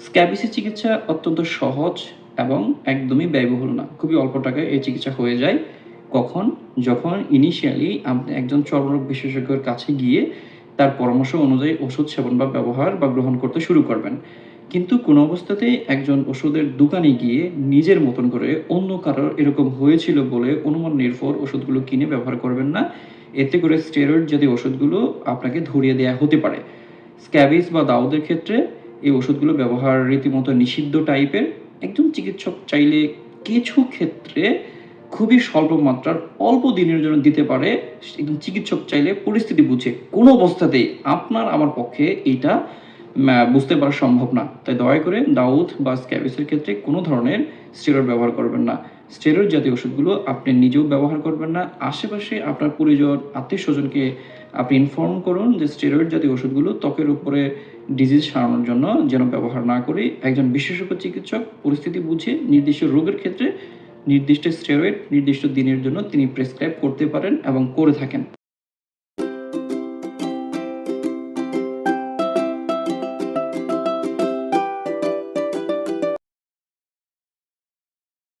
স্ক্যাবিসের চিকিৎসা অত্যন্ত সহজ এবং একদমই ব্যয়বহুল না। খুবই অল্প টাকায় এই চিকিৎসা হয়ে যায়। কখন? যখন ইনিশিয়ালি আপনি একজন চর্মরোগ বিশেষজ্ঞের কাছে গিয়ে তার পরামর্শ অনুযায়ী ওষুধ সেবন বা ব্যবহার বা গ্রহণ করতে শুরু করবেন। কিন্তু কোনো অবস্থাতেই একজন ওষুধের দোকানে গিয়ে নিজের মতন করে অন্য কারোর এরকম হয়েছিল বলে অনুমান নির্ভর ওষুধগুলো কিনে ব্যবহার করবেন না। এতে করে স্টেরয়েড জাতীয় ওষুধগুলো আপনাকে ধরিয়ে দেওয়া হতে পারে। স্ক্যাবিস বা দাউদের ক্ষেত্রে এই ওষুধগুলো ব্যবহার রীতিমতো নিষিদ্ধ টাইপের। একজন চিকিৎসক চাইলে কিছু ক্ষেত্রে খুবই স্বল্প মাত্রার অল্প দিনের জন্য দিতে পারে। একজন চিকিৎসক চাইলে পরিস্থিতি বুঝে কোনো অবস্থাতেই আপনার, আমার পক্ষে এটা বুঝতে পারা সম্ভব না। তাই দয়া করে দাউদ বা স্ক্যাবিসের ক্ষেত্রে কোনো ধরনের স্টেরয়েড ব্যবহার করবেন না। স্টেরয়েড জাতীয় ওষুধগুলো আপনি নিজেও ব্যবহার করবেন না। আশেপাশে আপনার পরিজন, আত্মীয় স্বজনকে আপনি ইনফর্ম করুন যে স্টেরয়েড জাতীয় ওষুধগুলো ত্বকের উপরে ডিজিজ সারানোর জন্য যেন ব্যবহার না করে। একজন বিশেষজ্ঞ চিকিৎসক পরিস্থিতি বুঝে নির্দিষ্ট রোগের ক্ষেত্রে নির্দিষ্ট স্টেরয়েড নির্দিষ্ট দিনের জন্য তিনি প্রেসক্রাইব করতে পারেন এবং করে থাকেন।